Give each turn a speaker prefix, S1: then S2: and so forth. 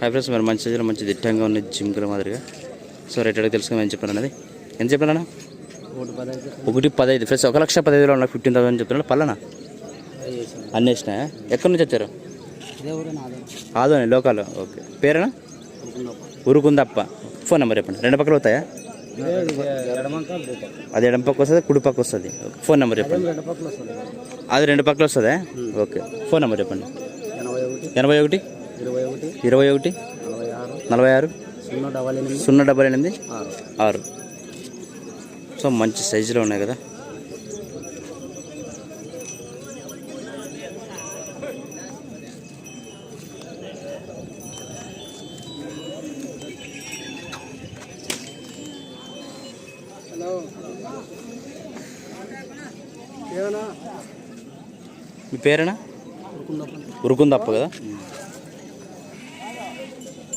S1: Hi friends మరి మంచి సైజులో మంచి దిట్టంగా ఉన్న జిమ్కుల మాదిరిగా. సో రేట్ అడిగి తెలుసుకుని ఏం చెప్పాను అనేది ఎంత చెప్పాను
S2: ఒకటి పదహైదు.
S1: పదహైదు ఫ్రెండ్స్ ఒక లక్ష పదహైదులో ఉన్న ఫిఫ్టీన్ థౌసండ్ చెప్తున్నాడు పల్లనా? అన్నీ వేసినాయా ఎక్కడి నుంచి వచ్చారు? ఆదోని లోకల్ ఓకే పేరేనా? ఉరుకుందప్ప. ఫోన్ నెంబర్ చెప్పండి. రెండు పక్కలు అవుతాయా? అది ఎడం పక్క వస్తుంది కుడి పక్క వస్తుంది. ఫోన్ నెంబర్ చెప్పండి. అది రెండు పక్కలు వస్తుందా. ఓకే ఫోన్ నెంబర్ చెప్పండి
S2: ఎనభై ఒకటి
S1: ఎనభై ఒకటి?
S2: ఇరవై ఒకటి
S1: ఇరవై ఒకటి
S2: నలభై ఆరు
S1: నలభై ఆరు
S2: సున్నా డబల్ ఎనిమిది
S1: సున్నా డెబ్బై ఎనిమిది
S2: ఆరు.
S1: సో మంచి సైజులో ఉన్నాయి కదా. మీ పేరేనా? ఉరుకుందప్ప. కదా. Thank you.